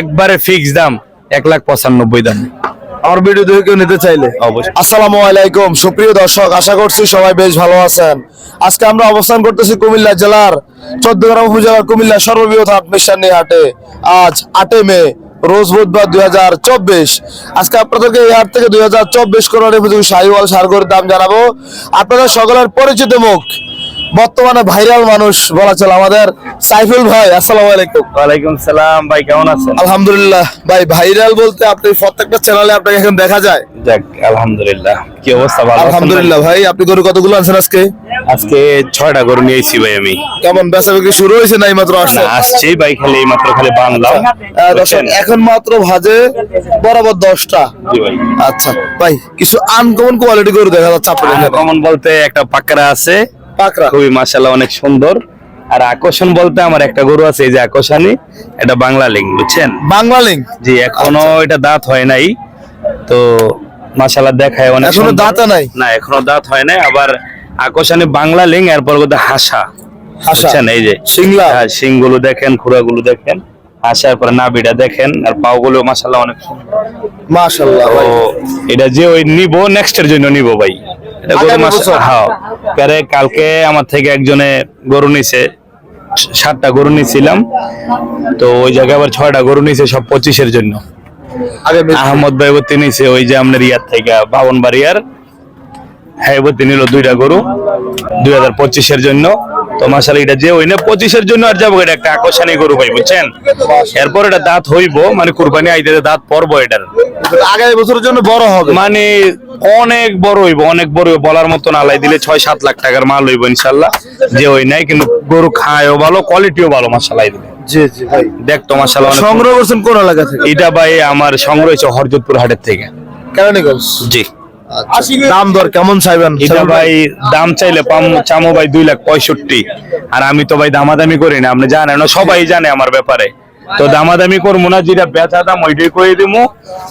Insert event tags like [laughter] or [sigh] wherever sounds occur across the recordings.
একবারে ফিক্স দাম এক লাখ পঁচানব্বই দাম। আমার ভিডিও দেখে কেউ নিতে চাইলে? অবশ্যই। আসসালামু আলাইকুম সুপ্রিয় দর্শক আশা করছি সবাই বেশ ভালো আছেন। আজকে আমরা অবস্থান করতেছি কুমিল্লা জেলার চোদ্দগ্রাম উপজেলার কুমিল্লা সর্ববৃহৎ হাট মিশানি হাটে। আজ আটে মে রোজ বুধবার দুই হাজার চব্বিশ। আজকে আপনাদেরকে এই হাট থেকে দুই হাজার চব্বিশ করোনা শাহিওয়াল সারগরের দাম জানাব। আপনাদের সকলের পরিচিত মুখ বর্তমানে ভাইরাল মানুষ বলা চলে আমাদের সাইফুল ভাই আসসালামু আলাইকুম। ওয়ালাইকুম সালাম ভাই কেমন আছেন? আলহামদুলিল্লাহ। ভাই ভাইরাল বলতে আপনি প্রত্যেকটা চ্যানেলে আপনাকে এখন দেখা যায়। যাক আলহামদুলিল্লাহ। কি অবস্থা ভালো? আলহামদুলিল্লাহ ভাই আপনি গরু কতগুলো আনছেন আজকে? আজকে ছয়টা গরু নিয়েছি ভাই আমি। কেমন বেচা বিক্রি শুরু হয়েছে নাই মাত্র আসছে? না, আসছি ভাই খালি এই মাত্র খালি বানলাম। আহ, এখন মাত্র ভাজে বরাবর দশটা। জি ভাই। আচ্ছা ভাই কিছু আনকমন কোয়ালিটি গরু দেখা যাচ্ছে আপনার কমন বলতে একটা পাকড়া আছে পাকড়া। খুবই মাশাআল্লাহ অনেক সুন্দর। আর আকর্ষণ বলতে আমার একটা গরু আছে এই যে আকর্ষণী এটা বাংলা লিঙ্ক বুঝছেন? বাংলা লিঙ্ক জি এখনও এটা দাঁত হয় নাই তো মাশাআল্লাহ দেখায় অনেক এখনও। দাঁতে নাই? না এখনও দাঁত হয় নাই আবার আকর্ষণী বাংলা লিঙ্ক এরপর বোধহয় হাসা। হাসা। এই যে সিংলা। হ্যাঁ শিংগুলো দেখেন খুঁড়াগুলো দেখেন আসার পরে নাভিটা দেখেন আর পাওগুলো মাশাআল্লাহ অনেক সুন্দর। মাশাআল্লাহ এটা যে ওই নিব নেক্সট এর জন্য নিব ভাই। হ্যাঁ কালকে আমার থেকে একজনে গরু নিছে সাতটা গরু নিছিলাম। তো ওই জায়গায় আবার ছয়টা গরু নিছে সব পঁচিশের জন্য। আহমদ ভাইবতী নিছে ওই যে আপনার ইয়ার থেকে বাবন বাড়িয়ার হ্যাঁ এবার দুইটা গরু দুই হাজার পঁচিশের জন্য। তো মাসাল এটা যে ওই না পঁচিশের জন্য আর যাব এটা একটা আকর্ষণীয় গরু ভাই বুঝছেন? এরপর এটা দাঁত হইব মানে কুরবানি আইতে দাঁত পরবো এটার। আগামী বছরের জন্য বড় হবে। মানে অনেক বড় হইব অনেক বড় হইব বলার মতন আলাই দিলে ছয় সাত লাখ টাকার মাল হইব ইনশাল্লাহ যে ওই নাই কিন্তু গরু খায়ও ভালো কোয়ালিটিও ভালো মাসালাই দিলে। জি জি ভাই। দেখতো মাসাল্লাহ সংগ্রহ করছেন কোন এলাকা থেকে? এটা ভাই আমার সংগ্রহ হয়েছে হরজতপুর হাটের থেকে। কেরানীগঞ্জ? জি। দাম দর কেমন চাইবেন? এটা ভাই দাম চাইলে পাম- চামো ভাই দুই লাখ পঁয়ষট্টি। আর আমি তো ভাই দামাদামি করি না আপনি জানেন সবাই জানে আমার ব্যাপারে। তো দামাদামি করব না যেটা বেচা দাম ওইটাই করে দিবো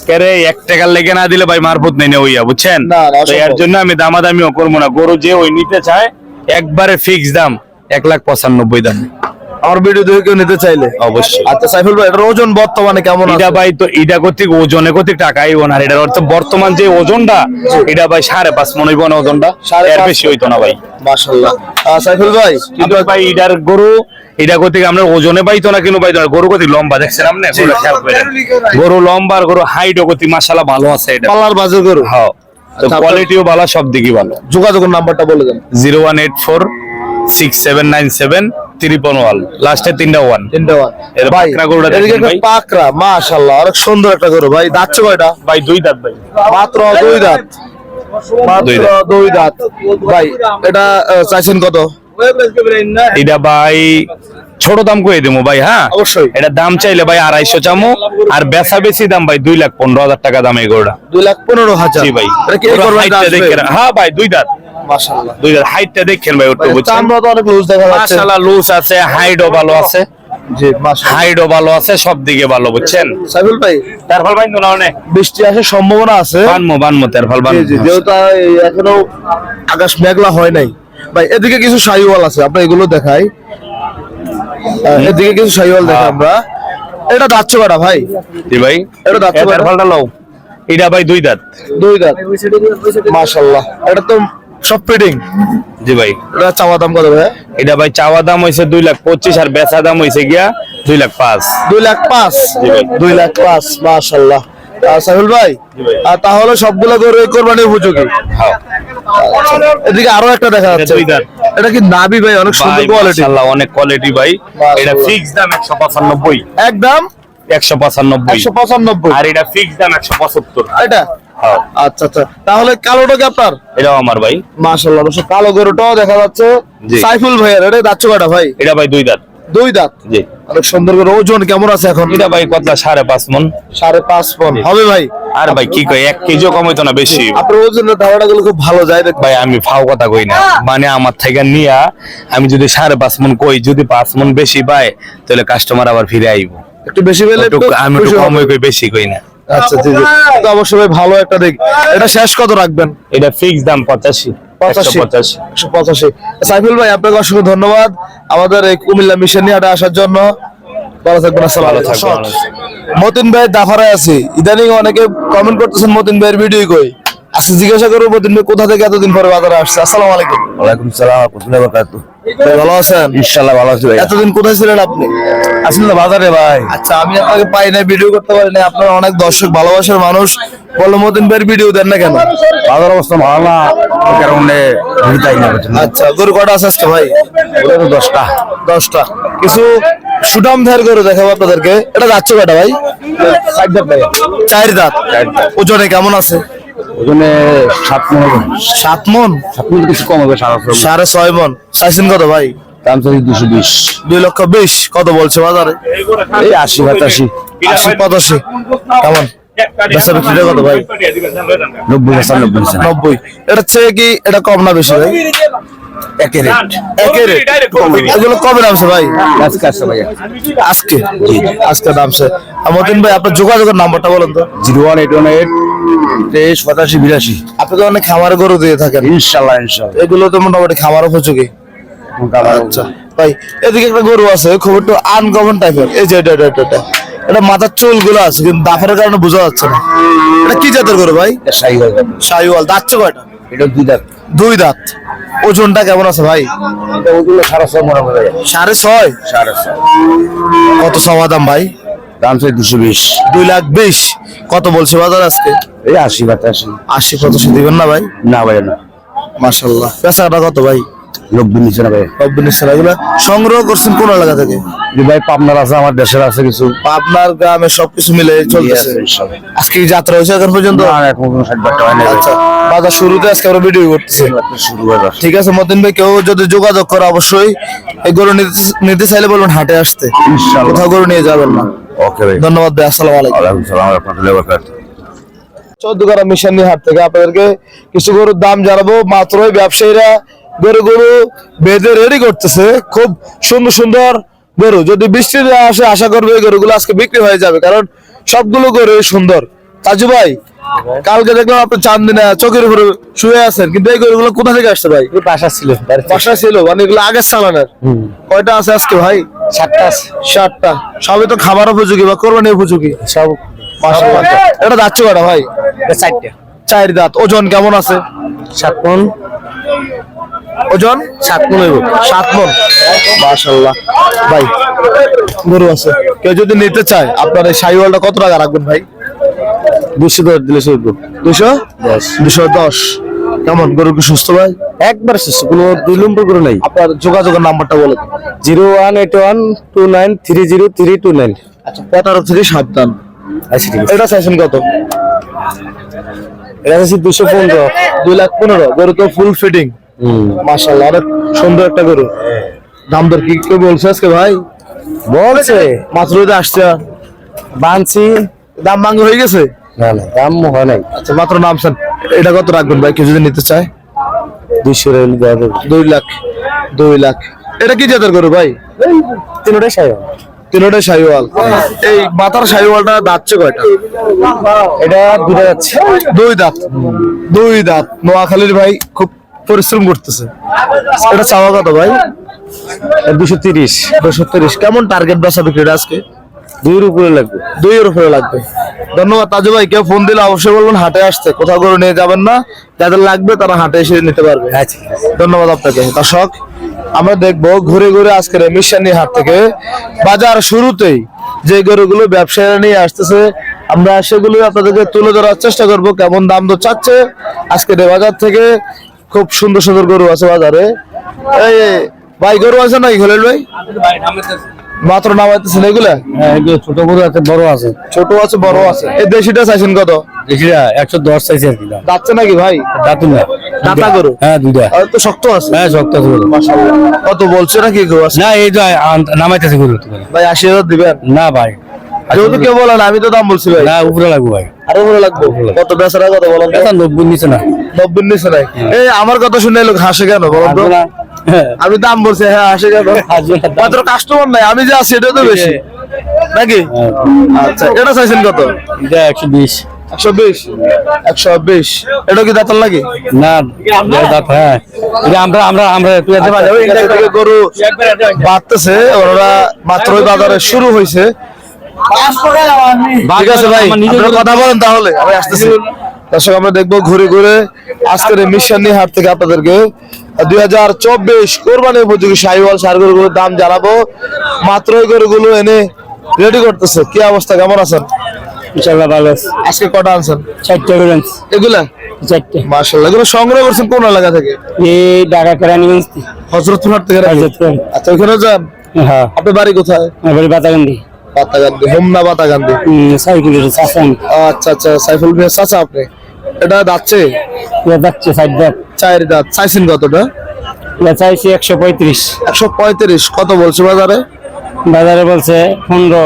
কেরে এক টাকার লেগে না দিলে ভাই মারফত নেই না ওইয়া বুঝছেন? তো এর জন্য আমি দামাদামিও করব না। গরু যে ওই নিতে চায় একবারে ফিক্স দাম এক লাখ পঁচানব্বই দাম। আমার ভিডিও দেখে কেউ নিতে চাইলে? অবশ্যই। আচ্ছা সাইফুল ভাই এটার ওজন বর্তমানে কেমন এটা ভাই তো এটা কর্তৃক ওজনে কর্তৃক টাকাই আর এটার অর্থ বর্তমান যে ওজনটা এটা ভাই সাড়ে পাঁচ মনে হইব না ওজনটা এর বেশি হইতো না ভাই। মাশাআল্লাহ। আহ, সাইফুল ভাই কিন্তু ভাই এটার গরু এটা কর্তৃক আমরা ওজনে পাইতো না কিন্তু পাইতো না গরু কর্তৃক লম্বা দেখছেন আপনি। গরু লম্বা আর গরু হাইট কর্তৃক মাসালা ভালো আছে এটা। পাল্লার বাজার গরু? হ্যাঁ। তো আচ্ছা, কোয়ালিটিও ভালো সব দিকই ভালো। যোগাযোগের নাম্বারটা বলে দেন। Zero one eight four six seven nine seven ত্রিপন ওয়াল। লাস্টে তিনটা ওয়ান তিনটা ওয়ানের ভাই পাকড়া গরুটা এদিকে একটা। মাশাআল্লাহ অনেক সুন্দর একটা গরু। ভাই দাচ্ছে কয়টা? ভাই দুই দাঁত ভাই। মাত্র দুই দাঁত। মাত্র দাঁত। দুই দাঁত। ভাই এটা চাইছেন কত? এটা ভাই ছোট দাম করে দেবো ভাই হ্যাঁ? অবশ্যই। এটা দাম চাইলে ভাই আড়াইশো চামো আর বেচা বেশি দাম ভাই দুই লাখ পনেরো হাজার টাকা দাম এই দুই লাখ পনেরো হাজার। জি ভাই। হ্যাঁ ভাই দুই দাঁত। দুই দাঁত। হাইটটা দেখেন ভাই ওটা বুঝছেন? চামড়া তো অনেক লুজ দেখা যাচ্ছে। মাশাআল্লাহ লুজ আছে হাইটও ভালো আছে। ভালো আছে সব দিকে ভালো বুঝছেন? সাইফুল ভাই। তার ভাই না। বৃষ্টি আসার সম্ভাবনা আছে। বানমো বানমো তার বানমো। যেহেতু এখনও আকাশ মেঘলা হয় নাই। ভাই এদিকে কিছু শাহিওয়াল আছে আমরা এগুলো দেখাই। এদিকে কিছু শাহিওয়াল দেখাই হ্যাঁ। আমরা। এটা দাচ্ছে কটা ভাই? জি ভাই। এটা এ, তার ফলটা লও এটা ভাই দুই দাঁত। দুই দাঁত। মাশাআল্লাহ। এটা তো সব ফিটিং জি ভাই। এটা চাওয়া দাম কত ভাই এটা ভাই চাওয়া দাম হয়েছে দুই লাখ পঁচিশ আর বেচা দাম হইছে গিয়া দুই লাখ পাঁচ। দুই লাখ পাঁচ? জি ভাই। দুই লাখ পাঁচ মাশাআল্লাহ। আহ, সাইফুল ভাই ভাই। আহ, তাহলে সবগুলো গরু এই কোরবানি উপযোগী। হ্যাঁ। এদিকে আরও একটা দেখা যাচ্ছে। এটা কি নাবি ভাই? অনেক সুন্দর কোয়ালিটি মাশাআল্লাহ, অনেক কোয়ালিটি ভাই। এটা ফিক্স দাম একশো পঁচানব্বই। একদম? একশো পঁচানব্বই। একশো পঁচানব্বই। আর এটা ফিক্স দাম একশো পঁচাত্তর। এটা? হ্যাঁ। আচ্ছা আচ্ছা। তাহলে কালোটা কি আপনার? এটাও আমার ভাই। অবশ্য কালো গরুটাও দেখা যাচ্ছে। সাইফুল ভাইয়ের এটা কটা ভাই? এটা ভাই দুই দাঁত। দুই দাঁত? জি। অনেক সুন্দর করে ওজন কেমন আছে এখন? এটা ভাই কতলা? সাড়ে পাঁচ মন। সাড়ে পাঁচ পন হবে ভাই? আর ভাই কি কয় এক কেজিও কম হইতো না বেশি। আপনার ওজনের ধারণা গুলো খুব ভালো যায় ভাই আমি ফাও কথা কই না। মানে আমার থেকে নিয়া আমি যদি সাড়ে পাঁচ মন কই যদি পাঁচ মন বেশি পাই তাহলে কাস্টমার আবার ফিরে আইব। একটু বেশি পেলে আমি একটু খুশি কম কই বেশি কই না। আচ্ছা জি জি। তো অবশ্যই ভাই ভালো একটা দিক। এটা শেষ কত রাখবেন? এটা ফিক্স দাম পঁচাশি। পঁচাশি। পঁচাশি। একশো পঁচাশি। সাইফুল ভাই আপনাকে অসংখ্য ধন্যবাদ আমাদের এই কুমিল্লা মিশন নিয়ে আসার জন্য। ভালো থাকবেন আসসালাম মতিন ভাই দাফারায় আছে। ইদানিং অনেকে কমেন্ট করতেছেন মতিন ভাইয়ের ভিডিও কই। আজকে জিজ্ঞাসা করব মতিন ভাই কোথা থেকে এতদিন পরে বাজারে আসছে? আসসালামু আলাইকুম। ওয়ালাইকুম সালাম ভালো আছেন? ইনশাআল্লাহ ভালো আছি ভাই এতদিন কোথায় ছিলেন আপনি? আসলে বাজারে ভাই। আচ্ছা আমি আপনাকে পাই না ভিডিও করতে পারি না আপনার অনেক দর্শক ভালোবাসার মানুষ। ভাইয়ের ভিডিও দেন না কেন? বাজার অবস্থা ভালো না ওই কারণে ভিড়টাই না আচ্ছা গরু কটা আছে আজকে ভাই? ওটা তো দশটা। দশটা। কিছু ধার দেখাবো আপনাদেরকে। এটা যাচ্ছে কটা ভাই? দাঁত ভাই চার দাঁত। ওজনে কেমন আছে? ওখানে সাত মন। সাত মন? সাত মন কিছু কম হবে সাড়ে ছয় মন। চাইছেন কত ভাই? দাম চাই দুশো বিশ। দুই লক্ষ বিশ। কত বলছে বাজারে? এই আশি বাতাশি আশি পঁচাশি। কেমন? কত ভাই? নব্বই হাজার নব্বই। এটা চেয়ে কি এটা কম না বেশি ভাই? একে রেট। একের এগুলো কবে নামছে ভাই? আজকে আসছে আজকে? আজকে নামছে। আর মতিন ভাই আপনার যোগাযোগের নাম্বারটা বলেন তো। Zero one eight one eight তেইশ পঁচাশি বিরাশি। আপনি তো অনেক খামারে গরু দিয়ে থাকেন। ইনশাল্লাহ ইনশাল্লাহ। এগুলো তো মোটামুটি খামার উপযোগী। আচ্ছা ভাই এদিকে একটা গরু আছে খুব একটু আনকমন টাইপের এই যে এটা এটা এটা, মাথার চুলগুলো আছে কিন্তু দাফের কারণে বোঝা যাচ্ছে না। এটা কি জাতের গরু ভাই? সাই হয়ে যাবে দাঁতছে কয়টা? এটা দুই দাঁত। দুই দাঁত। ওজনটা কেমন আছে ভাই? ওগুলো সারা সব মনে হবে সাড়ে ছয়? সাড়ে ছয়। কত সওয়া দাম ভাই? দাম চাই দুশো বিশ। দুই লাখ বিশ। কত বলছে বাজার আজকে? এই আশি বাতাশি। আশি পঁচাশি দিবেন না ভাই? না ভাই না। মার্শাল্লাহ পেশাটা কত ভাই? নব্বই নিচে না ভাই। রব্বিন এগুলো সংগ্রহ করছেন কোন এলাকা থেকে? ভাই পাবনার আছে আমার দেশের আছে কিছু। আপনার গ্রামে সবকিছু মিলে চলতেছে। আজকে কি যাত্রা হয়েছে এখন পর্যন্ত? না, এখন কোনো হয়। আচ্ছা বাজার শুরুতে আজকে আমরা ভিডিও করতেছি। শুরু হয়ে ঠিক আছে মতিন ভাই কেউ যদি যোগাযোগ করে অবশ্যই এই গরু নিতে- নিতে চাইলে বলবেন হাটে আসতে। কোথাও গরু নিয়ে যাবেন না। ওকে ভাই। ধন্যবাদ ভাই আসসালামু আলাইকুম। ওয়ালাইকুম সালাম রহমতুল্লাহি ওয়া বারাকাতুহু। চৌদ্দগ্রা মিশন হাট থেকে আপনাদেরকে কিছু গরুর দাম জানাব। মাত্রই ব্যবসায়ীরা গরু গরু বেঁধে রেডি করতেছে। খুব সুন্দর সুন্দর গরু। যদি বৃষ্টি না আসে আশা করবে এই গরুগুলো আজকে বিক্রি হয়ে যাবে কারণ সবগুলো গরু সুন্দর। তাজু ভাই কালকে দেখলাম আপনি চান্দিনা চোখের উপরে শুয়ে আছেন কিন্তু এই গরুগুলো কোথা থেকে আসছে ভাই? বাসা ছিল বাসা ছিল মানে এগুলো আগের চালানের। কয়টা আছে আজকে ভাই? সাতটা সবই তো খাবার উপযোগী বা কোরবানি উপযোগী? সব এটা যাচ্ছে কটা ভাই? চারটা। চার দাঁত। ওজন কেমন আছে? সাত মন। ওজন? সাত মন হইব। সাত মন। মাশাল্লাহ ভাই গরু আছে। কেউ যদি নিতে চায় আপনার এই সাইওয়ালটা কত টাকা রাখবেন ভাই? দুশো দশ দিলে চলবো। দুশো দশ। দুশো দশ। কেমন গরু কি সুস্থ ভাই? একবার শেষ কোনো দুই নম্বর করে নাই। আপনার যোগাযোগের নাম্বারটা বলে zero one eight one two nine three zero three two nine. আচ্ছা প্রতারক থেকে সাবধান আচ্ছা ঠিক আছে। এটা চাইছেন কত? এটা হচ্ছে দুশো পনেরো। দুই লাখ পনেরো গরু তো ফুল ফিটিং হুম। মাশাল্লাহ অনেক সুন্দর একটা গরু। দাম দর কি কেউ বলছে আজকে ভাই? বলছে। মাত্র আসছে। বানছি। দাম ভাঙ্গ হয়ে গেছে? না না দাম হয় নাই। আচ্ছা মাত্র নামছেন এটা কত রাখবেন ভাই? কেউ যদি নিতে চায়? দুইশো দুই লাখ দুই লাখ। এটা কি জাতের গরু ভাই? তিনটাই সাই তিনটাই শাহিওয়াল এই মাথার শাহিওয়ালটা দাঁতছে কয়টা? এটা দুটা যাচ্ছে দুই দাঁত দুই দাঁত। নোয়াখালীর ভাই খুব পরিশ্রম করতেছে। এটা চাওয়া কত ভাই? দুশো তিরিশ। দুশো তিরিশ। কেমন টার্গেট বেচা বিক্রিটা আজকে? দুইয়ের উপরে লাগবে। দুইয়ের উপরে লাগবে। ধন্যবাদ তাজু ভাই কেউ ফোন দিলে অবশ্যই বলবেন হাটে আসতে কোথাও করে নিয়ে যাবেন না যাদের লাগবে তারা হাটে এসে নিতে পারবে। আচ্ছা ধন্যবাদ আপনাকে। দর্শক আমরা দেখব ঘুরে ঘুরে আজকের মিশানি হাট থেকে বাজার শুরুতেই যে গরুগুলো ব্যবসায়ীরা নিয়ে আসতেছে আমরা সেগুলো আপনাদেরকে তুলে ধরার চেষ্টা করব কেমন দাম তো চাচ্ছে আজকের বাজার থেকে। খুব সুন্দর সুন্দর গরু আছে বাজারে। এই এই, ভাই গরু আছে নাকি খোলেন ভাই? মাত্র নামাইতেছেন এগুলা? হ্যাঁ ছোট বড় আছে বড় আছে। ছোট আছে বড় আছে। এই দেশিটা চাইছেন কত? দেখিরা একশো দশ চাইছে আর কি নাকি ভাই? দাঁতু না। দাতা গরু? হ্যাঁ দুইটা। আর তো শক্ত আছে। হ্যাঁ শক্ত আছে গরু। কত বলছে নাকি গরু আছে না এই তো নামাইতেছে গরু ভাই আশি হাজার দিবেন? না ভাই। যেহেতু কেউ বলেন আমি তো দাম বলছি ভাই। না উপরে লাগবে ভাই। আরও ভালো লাগবে? কত বেচারা কত বলেন? নব্বই নিচে না। নব্বই নিচে নাই। এই আমার কথা শুনে লোক হাসে কেন বলেন তো। [laughs] আমি দাম বলছি হ্যাঁ হাসে কেন মাত্র কাস্টমার নাই আমি যে আছি এটা তো বেশি। নাকি? হ্যাঁ। আচ্ছা এটা চাইছেন কত? এটা একশো বিশ। একশো বিশ? একশো বিশ। এটা কি দাঁতাল লাগে না দাঁত হ্যাঁ। আমরা আমরা আমরা তুই যেতে পারবি এখান থেকে গরু বাড়তেছে ওরা মাত্রই বাজারে শুরু হয়েছে। ঠিক আছে ভাই আপনারা কথা বলেন তাহলে আমি আসতেছি। দর্শক আমরা দেখব ঘুরে ঘুরে আজকের মিশন হাট থেকে আপনাদেরকে দুই হাজার চব্বিশ কোরবানি উপযোগী সাইওয়াল সার গরুগুলোর দাম জানাব। মাত্র এই গরুগুলো এনে রেডি করতেছে। কি অবস্থা? কেমন আছেন? ইনশাআল্লাহ ভালো আছে। আজকে কটা আনছেন? চারটে ব্যালেন্স এগুলা? চারটে। মার্শাল্লাহ এগুলো সংগ্রহ করছেন কোন এলাকা থেকে। এই ঢাকা কেরানীগঞ্জ হজরতপুর থেকে। নাকি? হজরতপুর। আচ্ছা ওখানে যান? হ্যাঁ। আপনার বাড়ি কোথায়? এবারে বাতাগান্দি। পাতাগান্দি হোমনা পাতাগান্দি সাইকেলের চাষান আচ্ছা আচ্ছা সাইফুল মিয়া চাচা আপনি? এটা যাচ্ছে এটা যাচ্ছে সাইড দাঁত। চায়ের দাঁত চাইছেন কতটা? এটা চাইছি একশো পঁয়ত্রিশ। একশো পঁয়ত্রিশ কত বলছে বাজারে? বাজারে বলছে পনেরো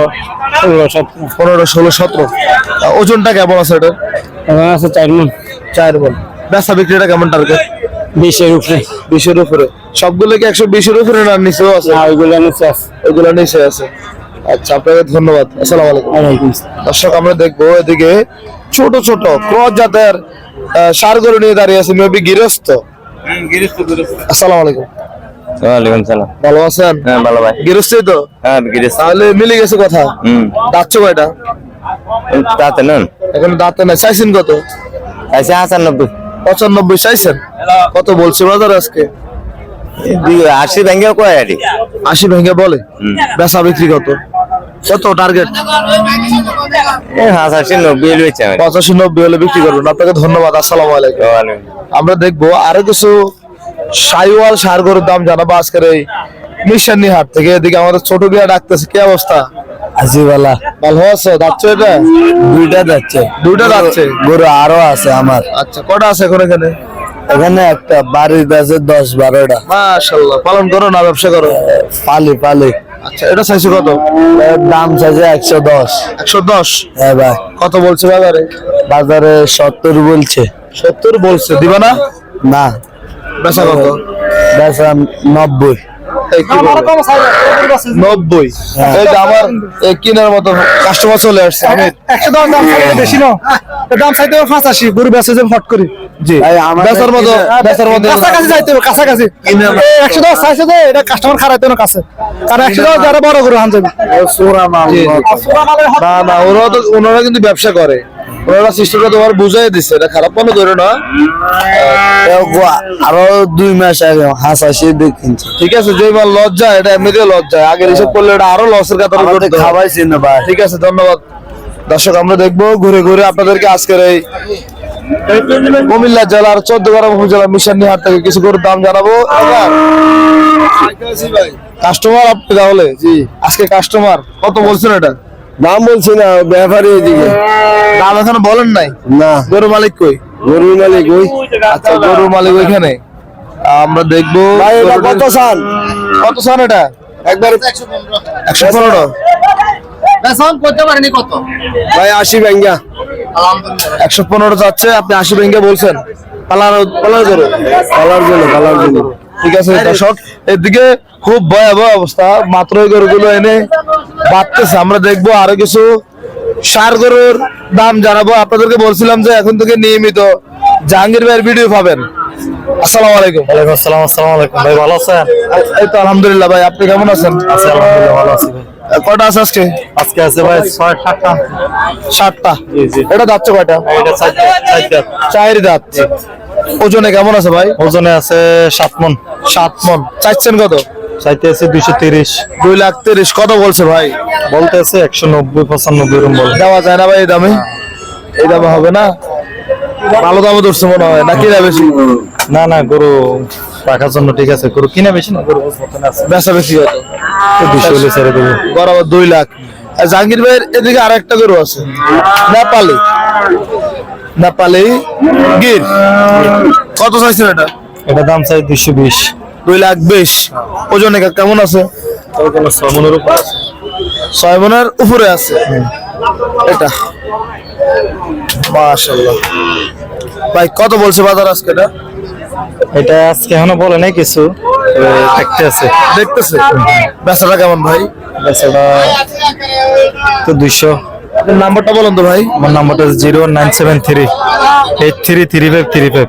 ষোলো সতেরো। পনেরো ষোলো সতেরো। ওজনটা কেমন আছে এটা এখন আছে চার মন। চায়ের বল বেচা বিক্রিটা কেমন টার্গেট বিশের উপরে। বিশের উপরে। সবগুলো কি একশো বিশের উপরে না নিচেও আছে? না ওইগুলো নিচে আছে। ওগুলো নিচে আছে। আচ্ছা আপনাকে ধন্যবাদ। আসসালামু আলাইকুম। দর্শক আমরা দেখব এদিকে ছোট ছোট ক্রস জাতের ষাঁড় গরু নিয়ে দাঁড়িয়ে আছে মেবি গৃহস্থ। আসসালামু আলাইকুম। ওয়ালাইকুম সালাম। ভালো আছেন? হ্যাঁ ভালো ভাই। গৃহস্থই তো? হ্যাঁ গিরিশ তাহলে মিলে গেছে কথা। হুম। দাঁতছে কয়টা? তাতে নেন। এখন দাঁতে চাইছেন কত? আছে আটানব্বই। পঁচানব্বই চাইছেন? কত বলছে বাজার আজকে? আশি ভেঙ্গে কয় আশি ভেঙে বলে। বেচা বিক্রি কত? কত টার্গেট নব্বই পঁচাশি নব্বই হলে বিক্রি করবেন। আপনাকে ধন্যবাদ আসসালামু আলাইকুম। আমরা দেখব আরও কিছু সাইওয়াল সার গরুর দাম জানাব আজকের এই মিশানি হাট থেকে। এদিকে আমাদের ছোট বিয়া ডাকতেছে কি অবস্থা? আজিবালা ভালো আছে? যাচ্ছে এটা? দুইটা যাচ্ছে। দুইটা যাচ্ছে? গরু আরও আছে আমার। আচ্ছা কটা আছে এখন এখানে? এখানে একটা বাড়ির আছে দশ বারোটা। মাশাল্লাহ পালন করো না ব্যবসা করো। পালি পালি। আচ্ছা এটা চাইছো কত? দাম চাইছে একশো দশ। একশো দশ? হ্যাঁ ভাই। কত বলছে বাজারে? বাজারে সত্তর বলছে। সত্তর বলছে দিবা না? না। বেচা কত? বেচা নব্বই? নব্বই। এই যে আমার কেনার মতো কাস্টমার চলে আসছে একশো দশ দাম বেশি না দাম চাইতে পাঁচাশি গরু বেচে যে ফট করি। জি। ভাই, বেচার মতো বেচার মতো কাছাকাছি যাইতে হবে কাছাকাছি। একশো দশ চাইছে যে এটা কাস্টমার খারাইতে না কাছে কারণ একশো দশ যারা বড় গরু হান যাবে সোরা মাল জি, জি। না না ওরা তো ওনারা কিন্তু ব্যবসা করে। ওনারা সিস্টেমটা তোমার বুঝাই দিচ্ছে এটা খারাপ মনে করো না। আরও দুই মাস আগে দিয়ে ঠিক আছে যে যায় এটা যায় আগের হিসাব করলে এটা আরও লসের খাওয়াইছি না ভাই। ঠিক আছে ধন্যবাদ। দর্শক আমরা দেখব ঘুরে ঘুরে আপনাদেরকে আজকের এই কুমিল্লা জেলার চোদ্দ গ্রাম উপজেলা মিশন হাট থেকে কিছু করে দাম জানাব। কাস্টমার আপনি তাহলে জি আজকে কাস্টমার কত বলছেন এটা? দাম বলছি না ব্যাপারী এদিকে। দাম এখনও বলেন নাই। না। গরু মালিক কই? গরু মালিক ওই। আচ্ছা গরু মালিক ওইখানে। আমরা দেখব ভাই এটা কত সাল? কত সান এটা? একবার একশো পনেরো। ভাই আশি ব্যাঙ্গা। একশো পনেরো যাচ্ছে আপনি আশি ভেঙে বলছেন। পালার পালার গরু। কালার জন্য কালার জন্য ঠিক আছে দর্শক এদিকে খুব ভয়াবহ অবস্থা। মাত্র গরুগুলো এনে বাড়তেছে। আমরা দেখব আরও কিছু সার গরুর দাম জানাব। আপনাদেরকে বলছিলাম যে এখন থেকে নিয়মিত জাহাঙ্গীর ভাইয়ের ভিডিও পাবেন। আসসালামু আলাইকুম। ওয়ালাইকুম আসসালাম আসসালামু আলাইকুম। ভাই ভালো আছেন? এই তো আলহামদুলিল্লাহ ভাই আপনি কেমন আছেন? আছি আলহামদুলিল্লাহ ভালো আছি ভাই। কটা আছে আজকে? আজকে আছে ভাই জি, জি। এটা কয়টা? দাঁত। ওজনে কেমন আছে ভাই? ওজনে আছে সাত মন। সাত মন। চাইছেন কত? চাইতে আছে দুইশো তিরিশ। দুই লাখ তিরিশ। কত বলছে ভাই? বলতে আছে একশো নব্বই পঁচানব্বই এরকম বলে। দেওয়া যায় না ভাই এই দামে? এই দামে হবে না? ভালো দামে ধরছে মনে হয়। না কিনা বেশি? না না গরু রাখার জন্য ঠিক আছে। গরু কিনা বেশি না গরু বেচা বেশি কত? দুশো হলে ছেড়ে দেবো। বরাবর দুই লাখ। আর জাহাঙ্গীর ভাইয়ের এদিকে আর একটা গরু আছে। নেপালি। নেপালি গির। কত চাইছেন এটা? এটা দাম চাই দুশো বিশ। দুই লাখ বিশ। ওজনে কে- কেমন আছে? ছয় মনের উপর আছে। ছয় মনের উপরে আছে? এটা। মাশাআল্লাহ। ভাই কত বলছে বাজার আজকে এটা? এটা আজকে এখনও বলে নাই কিছু দেখতে আছে। দেখতেছে? বেচাটা কেমন ভাই? বেচাটা তো দুইশো। নাম্বারটা বলুন তো ভাই। আমার নাম্বারটা zero nine seven three eight three three five three five.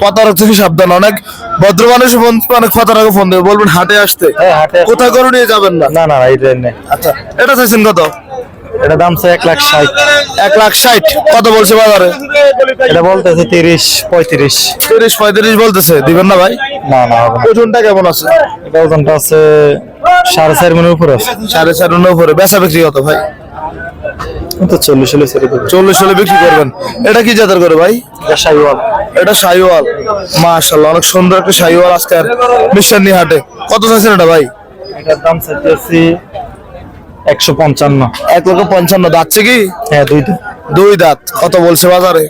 প্রতারক থেকে সাবধান অনেক ভদ্র মানুষ ফোন অনেক প্রতারক ফোন দেবে। বলবেন হাটে আসতে। হ্যাঁ, কোথায় গরু নিয়ে যাবেন না? না না এইটা নেই। আচ্ছা এটা চাইছেন কত? এটা দাম এক লাখ ষাট। এক লাখ ষাট। কত বলছে বাজারে? এটা বলতেছে তিরিশ পঁয়ত্রিশ। তিরিশ পঁয়ত্রিশ বলতেছে। দিবেন না ভাই? না না ওজনটা কেমন আছে? এটা ওজনটা আছে সাড়ে চার মনের উপর আছে। সাড়ে চার উপরে। বেচা বিক্রি কত ভাই? তো চল্লিশ হলে ছেড়ে দেবে। চল্লিশ হলে বিক্রি করবেন। এটা কি জাতের করে ভাই? এটা সাইওয়াল। এটা শাহিওয়াল মাশাল্লাহ অনেক সুন্দর একটা শাহিওয়াল আজকে মিশানি হাটে। কত চাইছেন এটা ভাই? এটার দাম চাইতেছি একশো পঞ্চান্ন। এক লক্ষ পঞ্চান্ন। কি? হ্যাঁ দুইটা। দুই দাঁত। কত বলছে বাজারে?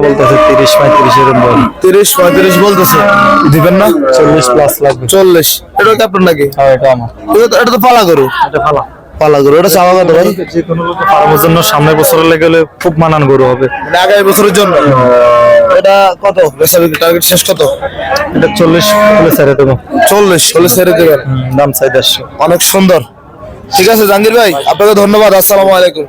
বলতেছে তিরিশ পঁয়ত্রিশ এরকম বল তিরিশ পঁয়ত্রিশ বলতেছে। দিবেন না? চল্লিশ প্লাস লাগবে। চল্লিশ। এটা কি আপনার নাকি? হ্যাঁ এটা আমার। এটা তো- পালা গরু। এটা ভালো পালা গরু এটা চাওয়া কত ভাই? যে কোনো লোকে ফার্মের জন্য সামনের বছর লেগে গেলে খুব মানান গরু হবে। মানে আগামী বছরের জন্য? এটা কত? বেচা বিক্রি টার্গেট শেষ কত? এটা চল্লিশ হলে ছেড়ে দেবো। চল্লিশ হলে ছেড়ে দেবেন? দাম চাই দেড়শো। অনেক সুন্দর। ঠিক আছে জাহাঙ্গীর ভাই আপনাকে ধন্যবাদ আসসালামু আলাইকুম।